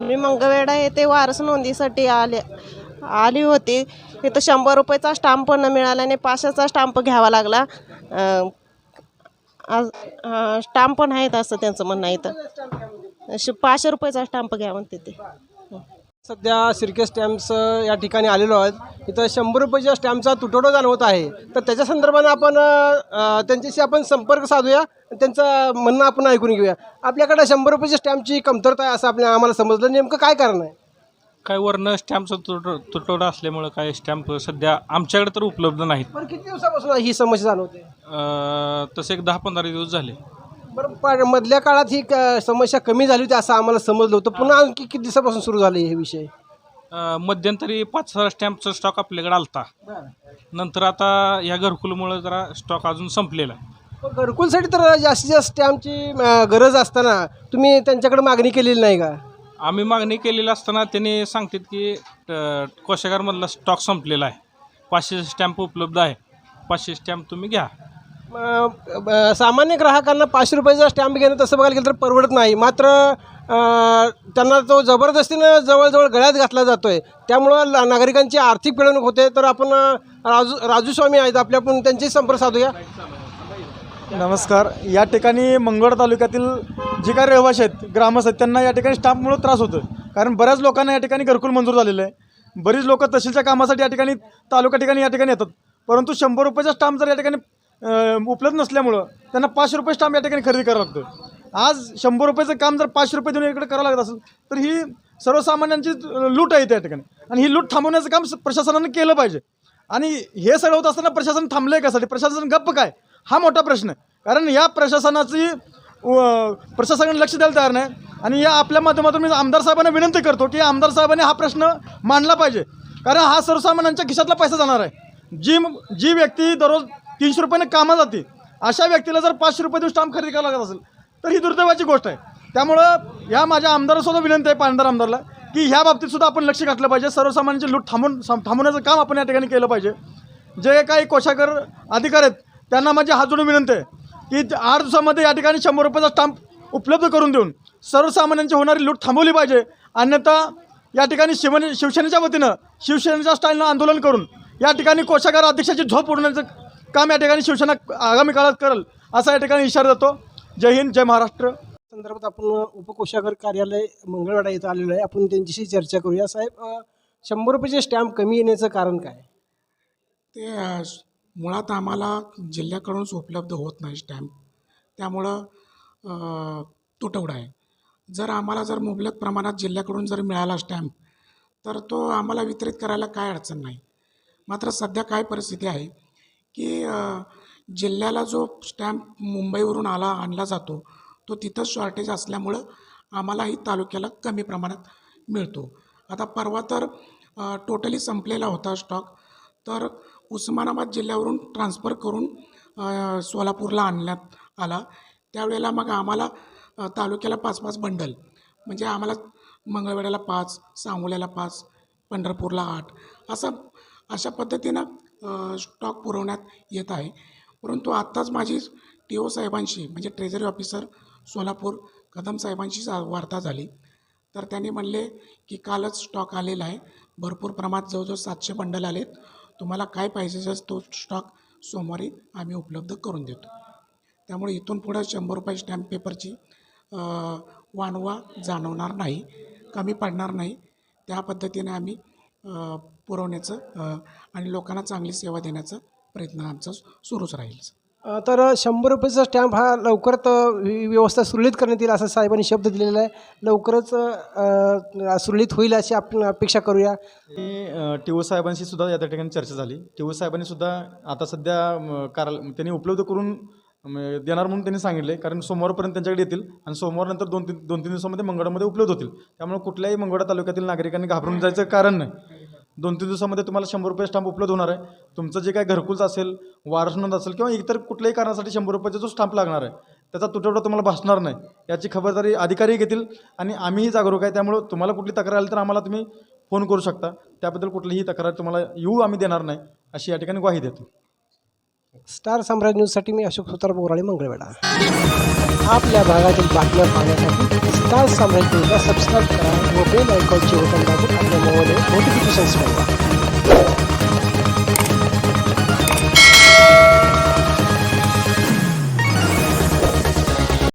मी मंगळवेढा येथे वारस नोंदीसाठी आले आली होती. इथं शंभर रुपयाचा स्टाम्प पण मिळाला पाचशेचा स्टाम्प घ्यावा लागला. स्टॅम्प स्टाम्प पण आहेत असं त्यांचं म्हणणं आहे इथं. श- पाचशे रुपयाचा स्टाम्प घ्या म्हणते ते. सध्या सिरके स्टॅम्प्स या ठिकाणी आलेलो आहोत. इथं शंभर रुपयाच्या स्टॅम्पचा तुटवडा जाणवत आहे. तर त्याच्या संदर्भानं आपण त्यांच्याशी आपण संपर्क साधूया त्यांचं म्हणणं आपण ऐकून घेऊया. आपल्याकडे शंभर रुपयाच्या स्टॅम्पची कमतरता आहे असं आपल्या आम्हाला समजलं. नेमकं काय कारण आहे? काय वरनं स्टॅम्पचा तुट तुटवडा असल्यामुळं काय स्टॅम्प सध्या आमच्याकडे तर उपलब्ध नाहीत. बरं किती दिवसापासून ही समस्या जाणवते? तसे एक दहा पंधरा दिवस झाले. बरं पण मधल्या काळात ही क- समस्या कमी झाली होती असं आम्हाला समजलं होतं. पुन्हा आणखी किती दिवसापासून सुरू झाले हे विषय? अं, मध्यंतरी पाच सहा स्टॅम्पचा स्टॉक आपल्याकडे आलता. नंतर आता या घरकुलमुळं जरा स्टॉक अजून संपलेला. आहे पण घरकुलसाठी तर जास्तीत जास्त स्टॅम्पची गरज असताना तुम्ही त्यांच्याकडे मागणी केलेली नाही का? आम्ही मागणी केलेली असताना त्यांनी सांगतात की अं, कोशागारमधला स्टॉक संपलेला आहे. पाचशे स्टॅम्प उपलब्ध आहे. पाचशे स्टॅम्प तुम्ही घ्या. सामान्य ग्राहकांना पाचशे रुपयाचा स्टॅम्प घेणं तसं बघायला गेलं तर परवडत नाही. मात्र त्यांना तो जबरदस्तीनं जवळजवळ गळ्यात घातला जातो आहे त्यामुळं ला- नागरिकांची आर्थिक पिळवणूक होते. तर आपण राजू राजू स्वामी आहेत. आपल्या आपण त्यांची संपर्क साधूया. नमस्कार. या ठिकाणी मंगळ तालुक्यातील जे काही रहिवासी आहेत ग्रामस्थ आहेत त्यांना या ठिकाणी स्टाफमुळे त्रास होतो कारण बऱ्याच लोकांना या ठिकाणी घरकुल मंजूर झालेलं आहे. बरीच लोक तहसीलच्या कामासाठी या ठिकाणी तालुका ठिकाणी या ठिकाणी येतात. परंतु शंभर रुपयाचा स्टाम्प जर या ठिकाणी उपलब्ध नसल्यामुळं त्यांना पाचशे रुपये स्टाम्प या ठिकाणी खरेदी करावं लागतं आज शंभर रुपयाचं काम जर पाचशे रुपये देऊन इकडे करावं लागत असेल तर ही सर्वसामान्यांची लूट आहे त्या ठिकाणी. आणि ही लूट थांबवण्याचं काम प्रशासनानं प्रशासनाने केलं पाहिजे. आणि हे सगळं होत असताना प्रशासन थांबलं आहे कशासाठी? प्रशासन गप्प काय? हा मोठा प्रश्न आहे. कारण या प्रशासनाची व- प्रशासनाने लक्ष द्यायला तयार नाही. आणि या आपल्या माध्यमातून मी आमदार साहेबांना विनंती करतो की आमदार साहेबांनी हा प्रश्न मांडला पाहिजे. कारण हा सर्वसामान्यांच्या खिशातला पैसा जाणार आहे. जी जी व्यक्ती दररोज तीनशे रुपयाने कामं जाते. अशा व्यक्तीला जर पाचशे रुपये देऊन स्टाम्प खरेदी करावं लागत असेल तर ही दुर्दैवाची गोष्ट आहे. त्यामुळं या माझ्या आमदारासुद्धा विनंती आहे पाणदार आमदारला की ह्या बाबतीत सुद्धा आपण लक्ष घातलं पाहिजे. सर्वसामान्यांची लूट थांबून थांबवण्याचं काम आपण या ठिकाणी केलं पाहिजे. जे काही कोशागर अधिकारी आहेत त्यांना माझी हात जोडून विनंती आहे की आठ दिवसामध्ये या ठिकाणी शंभर रुपयाचा स्टाम्प उपलब्ध करून देऊन सर्वसामान्यांची होणारी लूट थांबवली पाहिजे. अन्यथा या ठिकाणी शिवने शिवसेनेच्या वतीनं शिवसेनेच्या स्टाईलनं आंदोलन करून या ठिकाणी कोशागार अध्यक्षाची झोप उडण्याचं काम या ठिकाणी शिवसेना आगामी काळात करेल असा या ठिकाणी इशारा देतो. जय हिंद जय महाराष्ट्र. संदर्भात आपण उपकोषागार कार्यालय मंगळवाडा इथं आलेलो आहे. आपण त्यांच्याशी चर्चा करूया. साहेब शंभर रुपयाचे स्टॅम्प कमी येण्याचं कारण काय? ते मुळात आम्हाला जिल्ह्याकडूनच उपलब्ध होत नाही स्टॅम्प. त्यामुळं तुटवडा आहे. जर आम्हाला जर मुबलक प्रमाणात जिल्ह्याकडून जर मिळाला स्टॅम्प तर तो आम्हाला वितरित करायला काय अडचण नाही. मात्र सध्या काय परिस्थिती आहे की जिल्ह्याला जो स्टॅम्प मुंबईवरून आला आणला जातो तो तिथंच शॉर्टेज असल्यामुळं आम्हालाही तालुक्याला कमी प्रमाणात मिळतो. आता परवा तर टोटली संपलेला होता स्टॉक तर उस्मानाबाद जिल्ह्यावरून ट्रान्सफर करून सोलापूरला आणण्यात आला. त्यावेळेला मग आम्हाला तालुक्याला पाच पाच बंडल म्हणजे आम्हाला मंगळवेढ्याला पाच सांगोल्याला पाच पंढरपूरला आठ असं अशा पद्धतीनं स्टॉक पुरवण्यात येत आहे. परंतु आत्ताच माझी टी ओ साहेबांशी म्हणजे ट्रेझरी ऑफिसर सोलापूर कदम साहेबांशी वार्ता झाली. तर त्यांनी म्हणले की कालच स्टॉक आलेला आहे. भरपूर प्रमाणात जवळजवळ सातशे बंडल आलेत. तुम्हाला काय पाहिजे असेल तो स्टॉक सोमवारी आम्ही उपलब्ध करून देतो. त्यामुळे इथून पुढं शंभर रुपये स्टॅम्प पेपरची वानवा जाणवणार नाही कमी पडणार नाही. त्या पद्धतीने आम्ही पुरवण्याचं आणि लोकांना चांगली सेवा देण्याचा प्रयत्न आमचा सुरूच राहील. तर शंभर रुपयाचा स्टॅम्प हा वि- व्यवस्था सुरळीत करण्यात येईल असं साहेबांनी शब्द दिलेला आहे. लवकरच सुरळीत होईल अशी आपण अपेक्षा करूया. टी ओ साहेबांशी सुद्धा या त्या ठिकाणी चर्चा झाली. टी ओ साहेबांनी सुद्धा आता सध्या कार्याल त्यांनी उपलब्ध करून देणार म्हणून त्यांनी सांगितले कारण सोमवारपर्यंत त्यांच्याकडे येतील आणि सोमवारनंतर दोन तीन दोन तीन दिवसामध्ये मंगळामध्ये उपलब्ध होतील. त्यामुळे कुठल्याही मंगळा तालुक्यातील नागरिकांनी घाबरून जायचं कारण नाही. दोन तीन दिवसामध्ये तुम्हाला शंभर रुपये स्टाम्प उपलब्ध होणार आहे. तुमचं जे काही घरकुलचं असेल वारस नोंद असेल किंवा इतर कुठल्याही कारणासाठी शंभर रुपयाचा जो स्टाम्प लागणार आहे त्याचा तुटवडा तुम्हाला भासणार नाही. याची खबरदारी अधिकारी घेतील आणि आम्हीही जागरूक आहे. त्यामुळं तुम्हाला कुठली तक्रार आली तर आम्हाला तुम्ही फोन करू शकता. त्याबद्दल कुठलीही तक्रार तुम्हाला येऊ आम्ही देणार नाही अशी या ठिकाणी ग्वाही देतो. स्टार साम्राज्य न्यूजसाठी मी अशोक सुतार बोराळे मंगळवेढा. आपल्या भागातील बातम्या पाहण्यासाठी स्टार साम्राज्य न्यूजला सबस्क्राईब करा व बेल आयकॉनचे बटन दाबून आपल्या Congratulations, Mova.